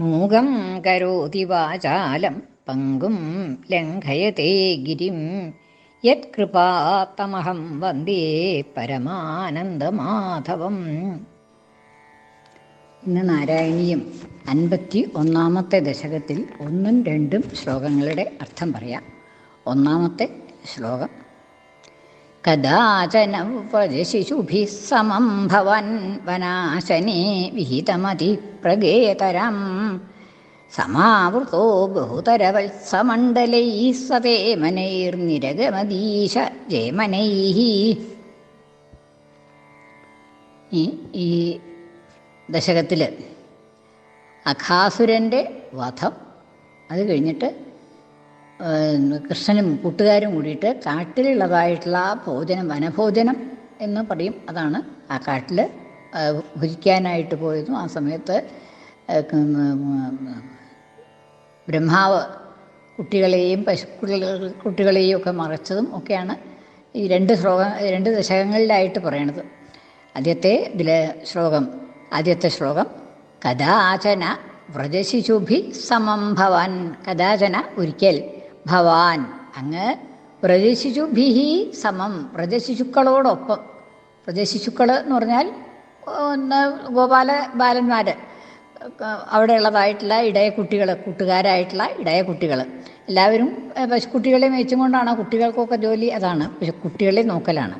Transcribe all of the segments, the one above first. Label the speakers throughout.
Speaker 1: മൂകം കരോതി വാചാലം പങ്കും ലംഘയത്തെ ഗിരിം. യത്കൃപാത്തമഹം വന്ദേ പരമാനന്ദമാധവം. ഇന്ന് നാരായണീയം അൻപത്തി ഒന്നാമത്തെ ദശകത്തിൽ ഒന്നും രണ്ടും ശ്ലോകങ്ങളുടെ അർത്ഥം പറയാം. ഒന്നാമത്തെ ശ്ലോകം കഥാചന ഉപജശിശുഭിः സമം ഭവൻ വനാശനെ വിഹിതമതി പ്രഗേതരം സമാവൃതോ ബഹുതരവത്സമണ്ഡലൈ സതേമനൈർനിരഗമദീശ ജയമനൈः ഈ ഈ ദശകത്തിൽ അഖാസുരന്റെ വധം അത് കഴിഞ്ഞിട്ട് കൃഷ്ണനും കൂട്ടുകാരും കൂടിയിട്ട് കാട്ടിലുള്ളതായിട്ടുള്ള ആ ഭോജനം വനഭോജനം എന്ന് പറയും. അതാണ് ആ കാട്ടിൽ ഭുജിക്കാനായിട്ട് പോയതും ആ സമയത്ത് ബ്രഹ്മാവ് കുട്ടികളെയും പശു കുട്ടികളെയും ഒക്കെ മറച്ചതും ഒക്കെയാണ് ഈ രണ്ട് ശ്ലോക രണ്ട് ദശകങ്ങളിലായിട്ട് പറയണത്. ആദ്യത്തെ ഇതിലെ ശ്ലോകം ആദ്യത്തെ ശ്ലോകം കഥാചന വ്രജശിശുഭി സമം ഭവാൻ കഥാചന ഒരിക്കൽ. ഭവാൻ. അങ്ങ് വ്രജശിശുഭിഹി സമം. വ്രജശിശുക്കളോടൊപ്പം വ്രജശിശുക്കൾ എന്ന് പറഞ്ഞാൽ ഗോപാല ബാലന്മാർ അവിടെയുള്ളതായിട്ടുള്ള ഇടയ കുട്ടികൾ കൂട്ടുകാരായിട്ടുള്ള ഇടയ കുട്ടികൾ എല്ലാവരും പശുക്കുട്ടികളെ മേച്ചും കൊണ്ടാണ് കുട്ടികൾക്കൊക്കെ ജോലി അതാണ്. കുട്ടികളെ നോക്കലാണ്.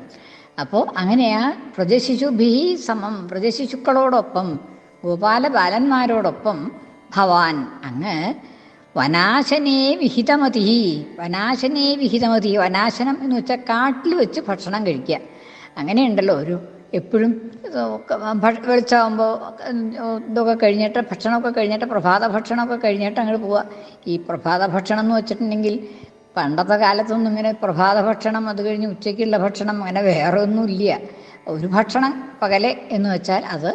Speaker 1: അപ്പോൾ അങ്ങനെയാ പ്രജശിശു വ്രജശിശുഭിഹി സമം. പ്രജശിശുക്കളോടൊപ്പം ഗോപാല ബാലന്മാരോടൊപ്പം ഭവാൻ. അങ്ങ് വനാശനേ വിഹിതമതി. വനാശനേ വിഹിതമതി. വനാശനം എന്ന് വെച്ചാൽ കാട്ടിൽ വെച്ച് ഭക്ഷണം കഴിക്കുക. അങ്ങനെയുണ്ടല്ലോ ഒരു എപ്പോഴും വെളിച്ചാവുമ്പോൾ ഇതൊക്കെ കഴിഞ്ഞിട്ട് ഭക്ഷണമൊക്കെ കഴിഞ്ഞിട്ട് പ്രഭാത ഭക്ഷണമൊക്കെ കഴിഞ്ഞിട്ട് അങ്ങോട്ട് പോവുക ഈ പ്രഭാത ഭക്ഷണം എന്ന് വെച്ചിട്ടുണ്ടെങ്കിൽ പണ്ടത്തെ കാലത്തൊന്നും ഇങ്ങനെ പ്രഭാത ഭക്ഷണം അത് കഴിഞ്ഞ് ഉച്ചയ്ക്കുള്ള ഭക്ഷണം അങ്ങനെ വേറെ ഒന്നുമില്ല ഒരു ഭക്ഷണം പകലെ എന്ന് വെച്ചാൽ അത്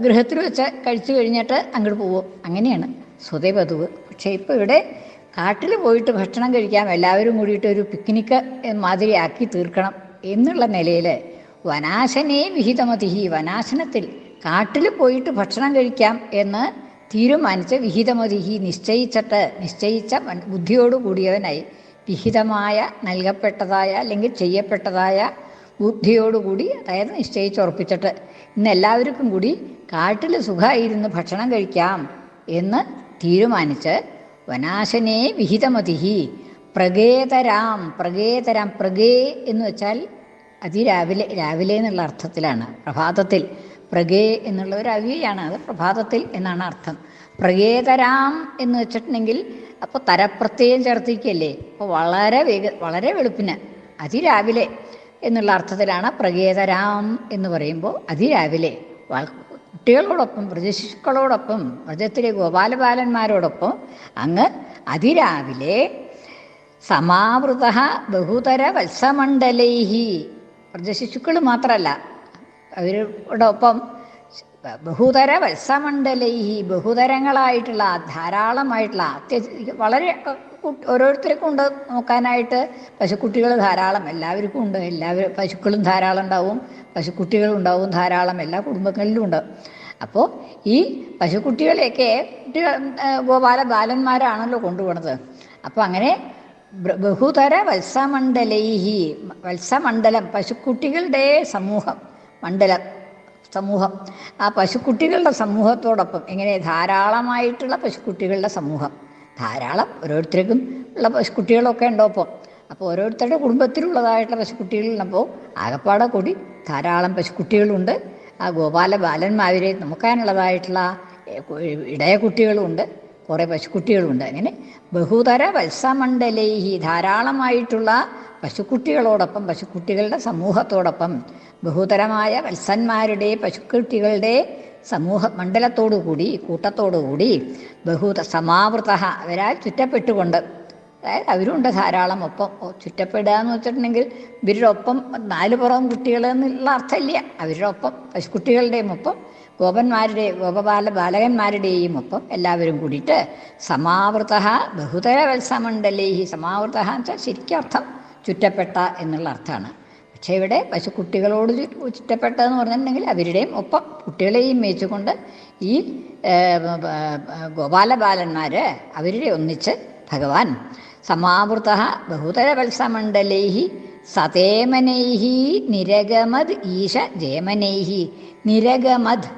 Speaker 1: ഗൃഹത്തിൽ വെച്ച് കഴിച്ചു കഴിഞ്ഞിട്ട് അങ്ങോട്ട് പോവും. അങ്ങനെയാണ്. സ്വതേ പക്ഷേ ഇപ്പോൾ ഇവിടെ കാട്ടിൽ പോയിട്ട് ഭക്ഷണം കഴിക്കാം എല്ലാവരും കൂടിയിട്ട് ഒരു പിക്നിക്ക് മാതിരി ആക്കി തീർക്കണം എന്നുള്ള നിലയിൽ വനാശനേ വിഹിതമതിഹി വനാശനത്തിൽ കാട്ടിൽ പോയിട്ട് ഭക്ഷണം കഴിക്കാം എന്ന് തീരുമാനിച്ച് വിഹിതമതിഹി നിശ്ചയിച്ചിട്ട് നിശ്ചയിച്ച ബുദ്ധിയോട് കൂടിയവനായി വിഹിതമായ നൽകപ്പെട്ടതായ അല്ലെങ്കിൽ ചെയ്യപ്പെട്ടതായ ബുദ്ധിയോടുകൂടി അതായത് നിശ്ചയിച്ചുറപ്പിച്ചിട്ട് ഇന്ന് എല്ലാവർക്കും കൂടി കാട്ടിൽ സുഖമായിരുന്ന് ഭക്ഷണം കഴിക്കാം എന്ന് തീരുമാനിച്ച് വനാശനെ വിഹിതമതിഹി. പ്രഗേതരാം പ്രഗേതരാം പ്രഗേ എന്ന് വെച്ചാൽ അതിരാവിലെ രാവിലെ എന്നുള്ള അർത്ഥത്തിലാണ്. പ്രഭാതത്തിൽ പ്രഗേ എന്നുള്ള ഒരു അവിയാണ്. അത് പ്രഭാതത്തിൽ എന്നാണ് അർത്ഥം. പ്രഗേതരാം എന്ന് വെച്ചിട്ടുണ്ടെങ്കിൽ അപ്പോൾ തരപ്രത്യയം ചേർത്തിരിക്കല്ലേ അപ്പോൾ വളരെ വേഗ വളരെ വെളുപ്പിന് അതിരാവിലെ എന്നുള്ള അർത്ഥത്തിലാണ് പ്രഗേതരാം എന്ന് പറയുമ്പോൾ അതിരാവിലെ. കുട്ടികളോടൊപ്പം വ്രജശിശുക്കളോടൊപ്പം വ്രജത്തിലെ ഗോപാലബാലന്മാരോടൊപ്പം അങ്ങ് അതിരാവിലെ സമാവൃത ബഹുതര വത്സമണ്ഡലൈഹി. വ്രജശിശുക്കൾ മാത്രമല്ല അവരോടൊപ്പം ബഹുതര വത്സമണ്ഡലൈഹി ബഹുതരങ്ങളായിട്ടുള്ള ധാരാളമായിട്ടുള്ള അത്യ വളരെ ഓരോരുത്തർക്കും ഉണ്ട് നോക്കാനായിട്ട്. പശുക്കുട്ടികൾ ധാരാളം എല്ലാവർക്കും ഉണ്ട്. എല്ലാവരും പശുക്കളും ധാരാളം ഉണ്ടാവും. പശുക്കുട്ടികളും ഉണ്ടാവും ധാരാളം. എല്ലാ കുടുംബങ്ങളിലും ഉണ്ട്. അപ്പോൾ ഈ പശുക്കുട്ടികളെയൊക്കെ കുട്ടികൾ ഗോപാല ബാലന്മാരാണല്ലോ കൊണ്ടുപോണത്. അപ്പോൾ അങ്ങനെ ബഹുതര വത്സമണ്ഡലൈഹി വത്സമണ്ഡലം പശുക്കുട്ടികളുടെ സമൂഹം മണ്ഡലം. സമൂഹം. ആ പശുക്കുട്ടികളുടെ സമൂഹത്തോടൊപ്പം ഇങ്ങനെ ധാരാളമായിട്ടുള്ള പശുക്കുട്ടികളുടെ സമൂഹം. ധാരാളം ഓരോരുത്തർക്കും ഉള്ള പശുക്കുട്ടികളൊക്കെ ഉണ്ടോ അപ്പോൾ അപ്പോൾ ഓരോരുത്തരുടെ കുടുംബത്തിലുള്ളതായിട്ടുള്ള പശുക്കുട്ടികളുള്ളപ്പോൾ ആകപ്പാടെ കൂടി ധാരാളം പശുക്കുട്ടികളുണ്ട്. ആ ഗോപാല ബാലന്മാരെ നോക്കാനുള്ളതായിട്ടുള്ള ഇടയ കുട്ടികളുമുണ്ട് കുറേ പശുക്കുട്ടികളുണ്ട്. അങ്ങനെ ബഹുതര വത്സമണ്ഡലേഹി ധാരാളമായിട്ടുള്ള പശുക്കുട്ടികളോടൊപ്പം പശുക്കുട്ടികളുടെ സമൂഹത്തോടൊപ്പം ബഹുതരമായ വത്സന്മാരുടെ പശുക്കുട്ടികളുടെ സമൂഹ മണ്ഡലത്തോടുകൂടി കൂട്ടത്തോടുകൂടി ബഹുത സമാവൃത അവരാൽ ചുറ്റപ്പെട്ടുകൊണ്ട് അതായത് അവരുണ്ട് ധാരാളം ഒപ്പം. ചുറ്റപ്പെടുക എന്ന് വെച്ചിട്ടുണ്ടെങ്കിൽ ഇവരുടെ ഒപ്പം നാല് പുറം കുട്ടികൾ എന്നുള്ള അർത്ഥമില്ല. അവരുടെ ഒപ്പം പശുക്കുട്ടികളുടെയും ഒപ്പം ഗോപന്മാരുടെ ഗോപബാല ബാലകന്മാരുടെയും ഒപ്പം എല്ലാവരും കൂടിയിട്ട് സമാവൃത ബഹുതര വത്സമണ്ഡലേഹി സമാവൃത എന്ന് വെച്ചാൽ ശരിക്കും അർത്ഥം ചുറ്റപ്പെട്ട എന്നുള്ള അർത്ഥമാണ്. പക്ഷേ ഇവിടെ പശു കുട്ടികളോട് ചുറ്റപ്പെട്ടതെന്ന് പറഞ്ഞിട്ടുണ്ടെങ്കിൽ അവരുടെയും ഒപ്പം കുട്ടികളെയും മേച്ചുകൊണ്ട് ഈ ഗോപാലബാലന്മാർ അവരുടെ ഒന്നിച്ച് ഭഗവാൻ സമാവൃത ബഹുതരവത്സമണ്ഡലൈ സതേമനൈ നിരഗമത് ഈശ ജയമനൈഹി നിരഗമത്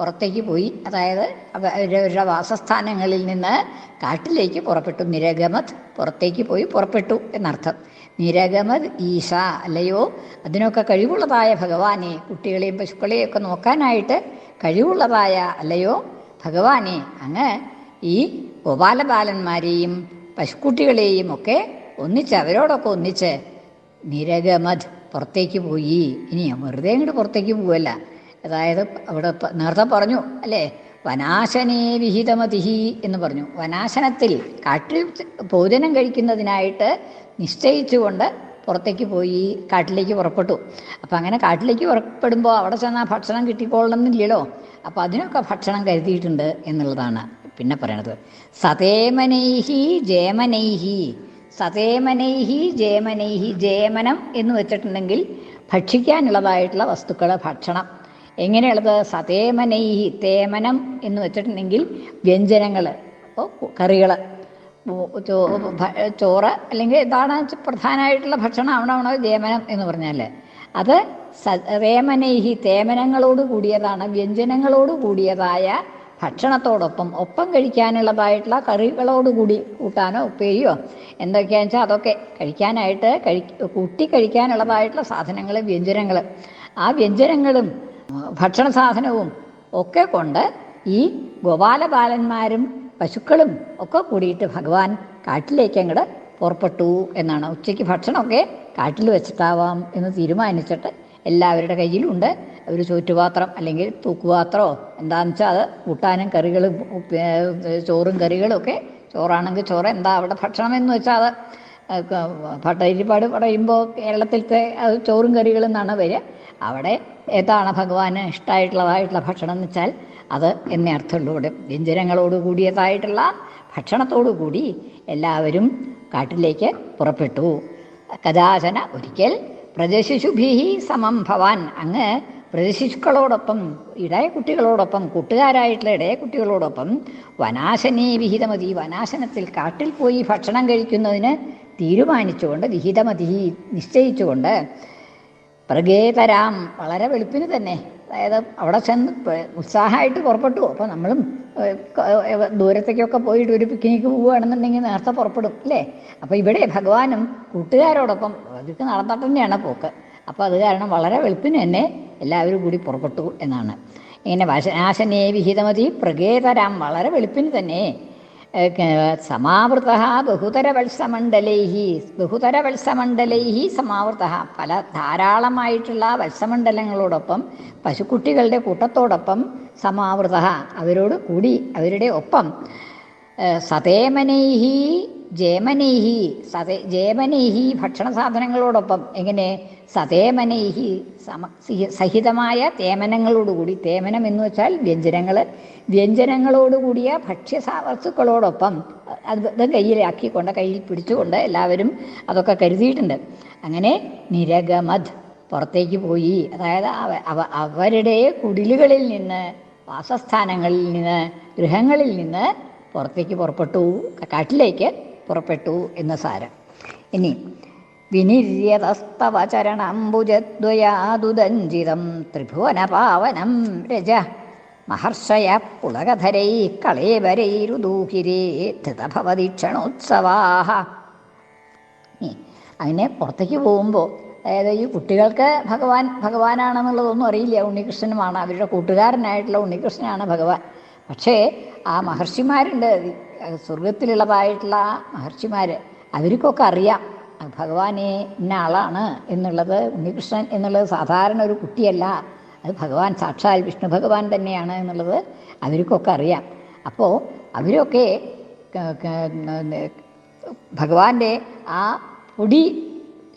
Speaker 1: പുറത്തേക്ക് പോയി. അതായത് അവ- അവരവരുടെ വാസസ്ഥാനങ്ങളിൽ നിന്ന് കാട്ടിലേക്ക് പുറപ്പെട്ടു. നിരഗമത് പുറത്തേക്ക് പോയി പുറപ്പെട്ടു എന്നർത്ഥം. നിരഗമത് ഈശ അല്ലയോ? അതിനൊക്കെ കഴിവുള്ളതായ ഭഗവാനെ കുട്ടികളെയും പശുക്കളെയും ഒക്കെ നോക്കാനായിട്ട് കഴിവുള്ളതായ അല്ലയോ? ഭഗവാനെ അങ്ങ് ഈ ഗോപാലബാലന്മാരെയും പശുക്കുട്ടികളെയും ഒക്കെ ഒന്നിച്ച് അവരോടൊക്കെ ഒന്നിച്ച് നിരഗമത് പുറത്തേക്ക് പോയി. ഇനി വെറുതെ ഇങ്ങോട്ട് പുറത്തേക്ക് പോവല്ല. അതായത് അവിടെ നേരത്തെ പറഞ്ഞു അല്ലേ? വനാശനേ വിഹിതമതിഹി എന്ന് പറഞ്ഞു. വനാശനത്തിൽ കാട്ടിൽ ഭോജനം കഴിക്കുന്നതിനായിട്ട് നിശ്ചയിച്ചുകൊണ്ട് പുറത്തേക്ക് പോയി കാട്ടിലേക്ക് പുറപ്പെട്ടു. അപ്പം അങ്ങനെ കാട്ടിലേക്ക് പുറപ്പെടുമ്പോൾ അവിടെ ചെന്നാൽ ഭക്ഷണം കിട്ടിക്കൊള്ളണമെന്നില്ലല്ലോ അപ്പം അതിനൊക്കെ ഭക്ഷണം കരുതിയിട്ടുണ്ട് എന്നുള്ളതാണ് പിന്നെ പറയണത്. സതേമനൈഹി ജേമനൈഹി സതേമനൈഹി ജേമനൈഹി ജേമനം എന്ന് വെച്ചിട്ടുണ്ടെങ്കിൽ ഭക്ഷിക്കാനുള്ളതായിട്ടുള്ള വസ്തുക്കൾ ഭക്ഷണം എങ്ങനെയുള്ളത്? സതേമനൈഹി തേമനം എന്ന് വെച്ചിട്ടുണ്ടെങ്കിൽ വ്യഞ്ജനങ്ങൾ കറികൾ ചോറ് അല്ലെങ്കിൽ ഇതാണ് പ്രധാനമായിട്ടുള്ള ഭക്ഷണം ആവണമാണോ ജേമനം എന്ന് പറഞ്ഞാൽ അത് സേമനൈഹി തേമനങ്ങളോട് കൂടിയതാണ് വ്യഞ്ജനങ്ങളോട് കൂടിയതായ ഭക്ഷണത്തോടൊപ്പം ഒപ്പം കഴിക്കാനുള്ളതായിട്ടുള്ള കറികളോട് കൂടി കൂട്ടാനോ ഉപ്പേരിയോ എന്തൊക്കെയാണെന്ന് വെച്ചാൽ അതൊക്കെ കഴിക്കാനായിട്ട് കഴി കൂട്ടി കഴിക്കാനുള്ളതായിട്ടുള്ള സാധനങ്ങൾ വ്യഞ്ജനങ്ങൾ ആ വ്യഞ്ജനങ്ങളും ഭക്ഷണ സാധനവും ഒക്കെ കൊണ്ട് ഈ ഗോപാലബാലന്മാരും പശുക്കളും ഒക്കെ കൂടിയിട്ട് ഭഗവാൻ കാട്ടിലേക്ക് അങ്ങോട്ട് പുറപ്പെട്ടു എന്നാണ്. ഉച്ചയ്ക്ക് ഭക്ഷണമൊക്കെ കാട്ടിൽ വെച്ചിട്ടാവാം എന്ന് തീരുമാനിച്ചിട്ട് എല്ലാവരുടെ കയ്യിലുണ്ട്. ഒരു ചോറ്റുപാത്രം അല്ലെങ്കിൽ തൂക്കുപാത്രമോ എന്താണെന്ന് വെച്ചാൽ അത് കൂട്ടാനും കറികളും ചോറും കറികളും ഒക്കെ ചോറാണെങ്കിൽ ചോറ് എന്താ അവിടെ ഭക്ഷണം എന്ന് വെച്ചാൽ അത് ഭട്ടരിപ്പാട് പറയുമ്പോൾ കേരളത്തിലത്തെ ചോറും കറികളും എന്നാണ് വരിക. അവിടെ ഏതാണ് ഭഗവാന് ഇഷ്ടമായിട്ടുള്ളതായിട്ടുള്ള ഭക്ഷണം എന്ന് വെച്ചാൽ അത് എന്നേ അർത്ഥമുള്ളൂ ഇവിടെ വ്യഞ്ജനങ്ങളോട് കൂടിയതായിട്ടുള്ള ഭക്ഷണത്തോടു കൂടി എല്ലാവരും കാട്ടിലേക്ക് പുറപ്പെട്ടു. കഥാചന ഒരിക്കൽ പ്രജശിശുഭീ സമം ഭവാൻ. അങ്ങ് പ്രജശിശുക്കളോടൊപ്പം ഇടയ കുട്ടികളോടൊപ്പം കൂട്ടുകാരായിട്ടുള്ള ഇടയ കുട്ടികളോടൊപ്പം വനാശനേ വിഹിതമതി. വനാശനത്തിൽ കാട്ടിൽ പോയി ഭക്ഷണം കഴിക്കുന്നതിന് തീരുമാനിച്ചുകൊണ്ട് വിഹിതമതി നിശ്ചയിച്ചുകൊണ്ട് പ്രഗേതരാം വളരെ വെളുപ്പിന് തന്നെ. അതായത് അവിടെ ചെന്ന് ഉത്സാഹമായിട്ട് പുറപ്പെട്ടു. അപ്പോൾ നമ്മളും ദൂരത്തേക്കൊക്കെ പോയിട്ട് ഒരു പിക്നിക്ക് പോവുകയാണെന്നുണ്ടെങ്കിൽ നേരത്തെ പുറപ്പെടും അല്ലേ? അപ്പോൾ ഇവിടെ ഭഗവാനും കൂട്ടുകാരോടൊപ്പം അതൊക്കെ നടന്നിട്ട് തന്നെയാണ് പോക്ക്. അപ്പോൾ അത് കാരണം വളരെ വെളുപ്പിന് തന്നെ എല്ലാവരും കൂടി പുറപ്പെട്ടു എന്നാണ്. ഇങ്ങനെ വശനാശനേ വിഹിതമതി പ്രഗേതരാം വളരെ വെളുപ്പിന് തന്നെ. സമാവൃത ബഹുതരവത്സമണ്ഡലൈ ബഹുതരവത്സമണ്ഡലൈ സമാവൃത. പല ധാരാളമായിട്ടുള്ള വത്സമണ്ഡലങ്ങളോടൊപ്പം പശുക്കുട്ടികളുടെ കൂട്ടത്തോടൊപ്പം സമാവൃത. അവരോട് കൂടി അവരുടെ ഒപ്പം സതേമനൈഹി ജേമനൈഹി സതേ ജേമനൈഹി ഭക്ഷണ സാധനങ്ങളോടൊപ്പം എങ്ങനെ? സതേമനൈഹി സമ സഹിതമായ തേമനങ്ങളോടുകൂടി തേമനം എന്ന് വെച്ചാൽ വ്യഞ്ജനങ്ങൾ വ്യഞ്ജനങ്ങളോടുകൂടിയ ഭക്ഷ്യ സാ- വസ്തുക്കളോടൊപ്പം അത് കയ്യിലാക്കിക്കൊണ്ട് കയ്യിൽ പിടിച്ചുകൊണ്ട് എല്ലാവരും അതൊക്കെ കരുതിയിട്ടുണ്ട്. അങ്ങനെ നിരഗമദ് പുറത്തേക്ക് പോയി. അതായത് അവ- അവ- അവരുടെ കുടിലുകളിൽ നിന്ന് വാസസ്ഥാനങ്ങളിൽ നിന്ന് ഗൃഹങ്ങളിൽ നിന്ന് പുറത്തേക്ക് പുറപ്പെട്ടു കാട്ടിലേക്ക് പുറപ്പെട്ടു എന്ന സാരം. ഇനി വിനിര്യതസ്തവ ചരണംബുജദ്വയാതുദഞ്ചിതം ത്രിഭുവനപാവനം രജ. മഹർഷയ പുളകധരൈ കളേവരൈരുദൂഹിരേ ധൃതഭവതീക്ഷണോത്സവാഹ ക്ഷണോത്സവാഹ അങ്ങനെ പുറത്തേക്ക് പോകുമ്പോൾ അതായത് ഈ കുട്ടികൾക്ക് ഭഗവാൻ ഭഗവാനാണെന്നുള്ളതൊന്നും അറിയില്ല. ഉണ്ണികൃഷ്ണനുമാണ് അവരുടെ കൂട്ടുകാരനായിട്ടുള്ള ഉണ്ണികൃഷ്ണനാണ് ഭഗവാൻ. പക്ഷേ ആ മഹർഷിമാരുണ്ട്. സ്വർഗത്തിലുള്ളതായിട്ടുള്ള മഹർഷിമാർ അവർക്കൊക്കെ അറിയാം. ഭഗവാനെ ഇന്ന ആളാണ് എന്നുള്ളത് ഉണ്ണികൃഷ്ണൻ എന്നുള്ളത് സാധാരണ ഒരു കുട്ടിയല്ല. അത് ഭഗവാൻ സാക്ഷാൽ വിഷ്ണു ഭഗവാൻ തന്നെയാണ് എന്നുള്ളത് അവർക്കൊക്കെ അറിയാം. അപ്പോൾ അവരൊക്കെ ഭഗവാന്റെ ആ പൊടി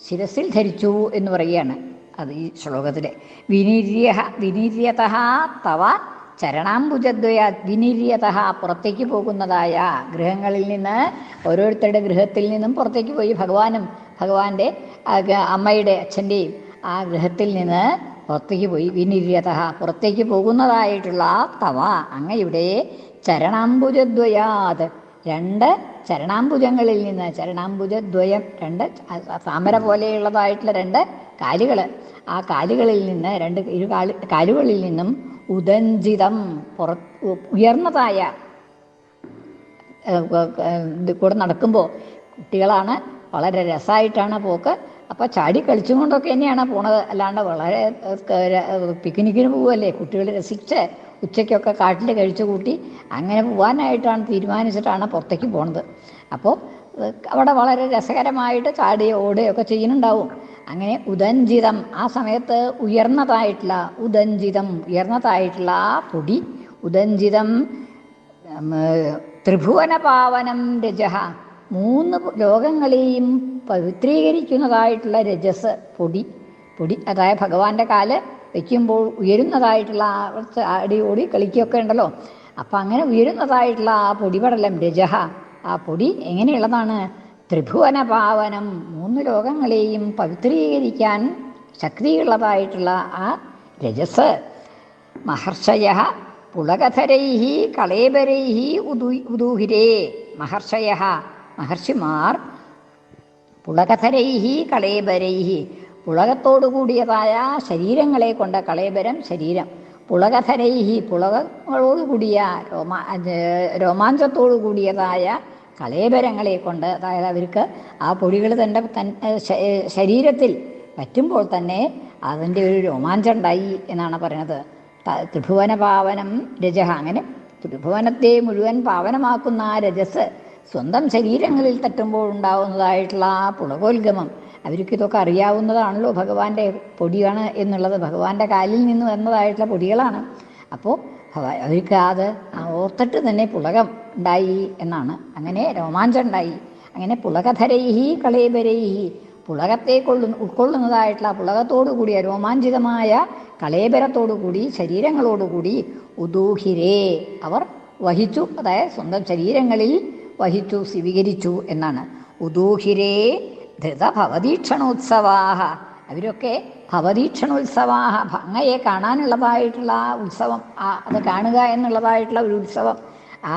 Speaker 1: ശിരസിൽ ധരിച്ചു എന്ന് പറയുകയാണ് അത് ഈ ശ്ലോകത്തിൽ വിനീര്യ വിനീര്യത തവ ചരണാംബുജദ്വയ വിനിര്യത പുറത്തേക്ക് പോകുന്നതായ ഗൃഹങ്ങളിൽ നിന്ന് ഓരോരുത്തരുടെ ഗൃഹത്തിൽ നിന്നും പുറത്തേക്ക് പോയി ഭഗവാനും ഭഗവാന്റെ അമ്മയുടെ അച്ഛന്റെയും ആ ഗൃഹത്തിൽ നിന്ന് പുറത്തേക്ക് പോയി വിനിര്യത പുറത്തേക്ക് പോകുന്നതായിട്ടുള്ള തവ. അങ്ങയുടെ ചരണാംബുജദ്വയാത് രണ്ട് ചരണാംബുജങ്ങളിൽ നിന്ന് ചരണാംബുജദ്വയം രണ്ട് താമര പോലെയുള്ളതായിട്ടുള്ള രണ്ട് കാലുകൾ ആ കാലുകളിൽ നിന്ന് രണ്ട് ഇരു കാലുകളിൽ നിന്നും ഉദഞ്ചിതം പുറ ഉയർന്നതായ കൂടെ നടക്കുമ്പോൾ കുട്ടികളാണ് വളരെ രസമായിട്ടാണ് പോക്ക്. അപ്പോൾ ചാടി കളിച്ചുകൊണ്ടൊക്കെ തന്നെയാണ് പോണത്. അല്ലാണ്ട് വളരെ പിക്നിക്കിന് പോവല്ലേ? കുട്ടികൾ രസിച്ച് ഉച്ചയ്ക്കൊക്കെ കാട്ടിൽ കഴിച്ചു കൂട്ടി അങ്ങനെ പോകാനായിട്ടാണ് തീരുമാനിച്ചിട്ടാണ് പുറത്തേക്ക് പോണത്. അപ്പോൾ അവിടെ വളരെ രസകരമായിട്ട് ചാടി ഓടുകയൊക്കെ ചെയ്യുന്നുണ്ടാവും. അങ്ങനെ ഉദഞ്ചിതം ആ സമയത്ത് ഉയർന്നതായിട്ടുള്ള ഉദഞ്ചിതം ഉയർന്നതായിട്ടുള്ള ആ പൊടി ഉദഞ്ചിതം ത്രിഭുവന പാവനം രജഹ മൂന്ന് ലോകങ്ങളെയും പവിത്രീകരിക്കുന്നതായിട്ടുള്ള രജസ് പൊടി പൊടി അതായത് ഭഗവാന്റെ കാൽ വയ്ക്കുമ്പോൾ ഉയരുന്നതായിട്ടുള്ള ആടി ഓടി കളിക്കുകയൊക്കെ ഉണ്ടല്ലോ. അപ്പം അങ്ങനെ ഉയരുന്നതായിട്ടുള്ള ആ പൊടിപടലം രജഹ ആ പൊടി എങ്ങനെയുള്ളതാണ്? ത്രിഭുവന പാവനം മൂന്ന് ലോകങ്ങളെയും പവിത്രീകരിക്കാൻ ശക്തിയുള്ളതായിട്ടുള്ള ആ രജസ്. മഹർഷയ പുളകധരൈ കളേബരൈ ഉദു ഉദൂഹിരേ. മഹർഷയ മഹർഷിമാർ പുളകധരൈ കളേബരൈ പുളകത്തോടു കൂടിയതായ ശരീരങ്ങളെ കൊണ്ട കളേബരം ശരീരം. പുളകധരൈ പുളകങ്ങളോട് കൂടിയ രോമാ രോമാഞ്ചത്തോടു കൂടിയതായ കളേബരങ്ങളെ കൊണ്ട് അതായത് അവർക്ക് ആ പൊടികൾ തന്റെ തൻ ശരീരത്തിൽ പറ്റുമ്പോൾ തന്നെ അതിന്റെ ഒരു രോമാഞ്ചം ഉണ്ടായി എന്നാണ് പറയുന്നത്. ത്രിഭുവന പാവനം രജഹ അങ്ങനെ ത്രിഭുവനത്തെ മുഴുവൻ പാവനമാക്കുന്ന ആ രജസ് സ്വന്തം ശരീരങ്ങളിൽ തട്ടുമ്പോൾ ഉണ്ടാവുന്നതായിട്ടുള്ള ആ പുളകോത്ഗമം അവർക്ക് ഇതൊക്കെ അറിയാവുന്നതാണല്ലോ ഭഗവാന്റെ പൊടിയാണ് എന്നുള്ളത്. ഭഗവാന്റെ കാലിൽ നിന്ന് വന്നതായിട്ടുള്ള പൊടികളാണ്. അപ്പോൾ അവർക്ക് ഓർത്തിട്ട് തന്നെ പുളകം ഉണ്ടായി എന്നാണ്. അങ്ങനെ രോമാഞ്ചം ഉണ്ടായി. അങ്ങനെ പുളകധരൈഹി കളേബരൈഹി. പുളകത്തെ കൊള്ളു ഉൾക്കൊള്ളുന്നതായിട്ടുള്ള പുളകത്തോടു കൂടിയ രോമാഞ്ചിതമായ കളേബരത്തോടുകൂടി ശരീരങ്ങളോടുകൂടി ഉദൂഹിരേ അവർ വഹിച്ചു അതായത് സ്വന്തം ശരീരങ്ങളിൽ വഹിച്ചു സ്വീകരിച്ചു എന്നാണ്. ഉദൂഹിരേ ധൃതഭവതീക്ഷണോത്സവാഹ. അവരൊക്കെ ഭവതീക്ഷണോത്സവാഹ ഭംഗയെ കാണാനുള്ളതായിട്ടുള്ള ആ ഉത്സവം ആ അത് കാണുക എന്നുള്ളതായിട്ടുള്ള ഒരു ഉത്സവം. ആ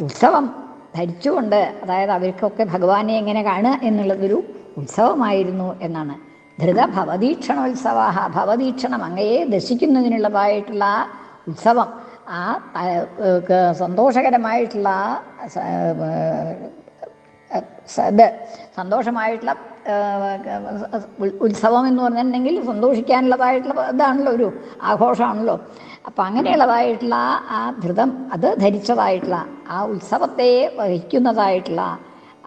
Speaker 1: ഉത്സവം ധരിച്ചുകൊണ്ട് അതായത് അവർക്കൊക്കെ ഭഗവാനെ എങ്ങനെ കാണുക എന്നുള്ളതൊരു ഉത്സവമായിരുന്നു എന്നാണ്. ധൃത ഭവതീക്ഷണോത്സവാഹ ഭവതീക്ഷണം അങ്ങയെ ദർശിക്കുന്നതിനുള്ളതായിട്ടുള്ള ഉത്സവം ആ സന്തോഷകരമായിട്ടുള്ള സന്തോഷമായിട്ടുള്ള ഉത്സവം എന്ന് പറഞ്ഞിട്ടുണ്ടെങ്കിൽ സന്തോഷിക്കാനുള്ളതായിട്ടുള്ള ഇതാണല്ലോ ഒരു ആഘോഷമാണല്ലോ. അപ്പം അങ്ങനെയുള്ളതായിട്ടുള്ള ആ ധൃതം അത് ധരിച്ചതായിട്ടുള്ള ആ ഉത്സവത്തെ വഹിക്കുന്നതായിട്ടുള്ള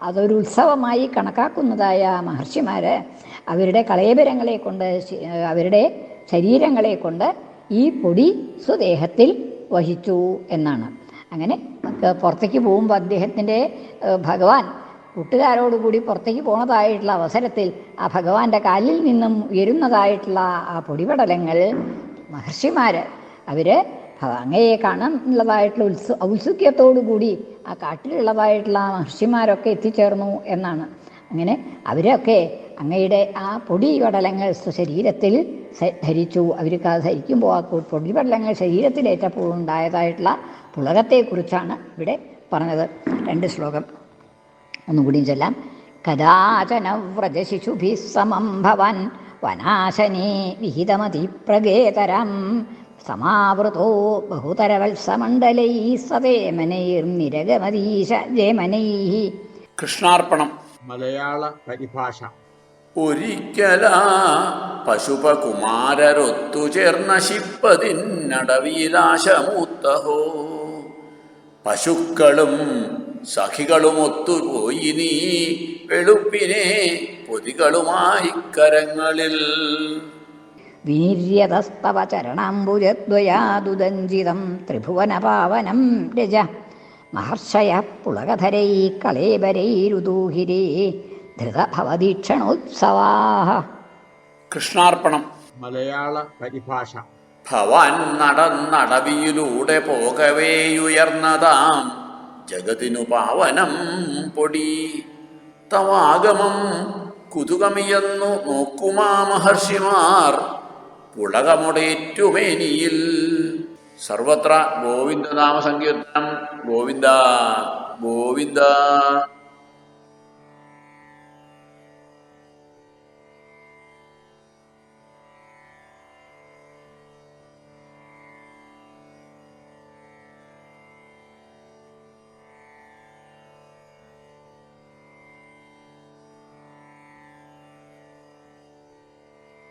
Speaker 1: അതൊരു ഉത്സവമായി കണക്കാക്കുന്നതായ മഹർഷിമാർ അവരുടെ കളയബരങ്ങളെ കൊണ്ട് അവരുടെ ശരീരങ്ങളെ കൊണ്ട് ഈ പൊടി സ്വദേഹത്തിൽ വഹിച്ചു എന്നാണ്. അങ്ങനെ പുറത്തേക്ക് പോകുമ്പോൾ അദ്ദേഹത്തിന്റെ ഭഗവാൻ കൂട്ടുകാരോടുകൂടി പുറത്തേക്ക് പോണതായിട്ടുള്ള അവസരത്തിൽ ആ ഭഗവാന്റെ കാലിൽ നിന്നും ഉയരുന്നതായിട്ടുള്ള ആ പൊടിപടലങ്ങൾ മഹർഷിമാർ അവർ അങ്ങയെ കാണാനുള്ളതായിട്ടുള്ള ഉള്ളതായിട്ടുള്ള ഉത്സു കൂടി ആ കാട്ടിലുള്ളതായിട്ടുള്ള മഹർഷിമാരൊക്കെ എത്തിച്ചേർന്നു എന്നാണ്. അങ്ങനെ അവരൊക്കെ അങ്ങയുടെ ആ പൊടി പടലങ്ങൾ ശരീരത്തിൽ ധരിച്ചു. അവർക്ക് അത് ധരിക്കുമ്പോൾ ആ പൊടിപടലങ്ങൾ പൊടി പടലങ്ങൾ ശരീരത്തിലേറ്റപ്പോൾ ഉണ്ടായതായിട്ടുള്ള പുളകത്തെക്കുറിച്ചാണ് ഇവിടെ പറഞ്ഞത്. രണ്ട് ശ്ലോകം. ഒന്നുകൂടി ചൊല്ലാം. കഥാചന വ്രജശിശുഭി സമം ഭവൻ വനാശനേ വിഹിതമതിപ്രഗേതരം സമാവൃതോ ബഹുതരവത്സമണ്ഡലൈ സതേമനൈർനിരഗമതീശ ജേമനൈ
Speaker 2: കൃഷ്ണാർപ്പണം.
Speaker 3: മലയാള പരിഭാഷ.
Speaker 2: ഒരിക്കലാ പശുപകുമാരൊത്തു ചേർന്ന ശിപ്പതിന്നടവീലാശമൂത്തഹോ പശുക്കളും സഖികളും ഒത്തുപോയി നീ വെളുപ്പിനെ പൊതികളുമായി കരങ്ങളിൽ.
Speaker 1: വിനിര്യതസ്തവ ചരണാംബുജദ്വയാദുദഞ്ചിതം ത്രിഭുവനപാവനം രജ. മഹർഷയ പുളകധരൈ കളേബരൈരുദൂഹിരേ ധൃതഭവദീക്ഷണോത്സവാഹ.
Speaker 2: കൃഷ്ണാർപ്പണം.
Speaker 3: മലയാള പരിഭാഷ.
Speaker 2: ഭവാൻ നടന്നടവിയിലൂടെ പോകവേയുയർന്നതാം. ജഗതിനു പാവനം പൊടി. തവാഗമം കുതുകമിയെന്നു നോക്കുമാ മഹർഷിമാർ. പുളകമുടേറ്റുമേനിയിൽ. സർവത്ര ഗോവിന്ദനാമ സങ്കീർത്തനം ഗോവിന്ദ ഗോവിന്ദ.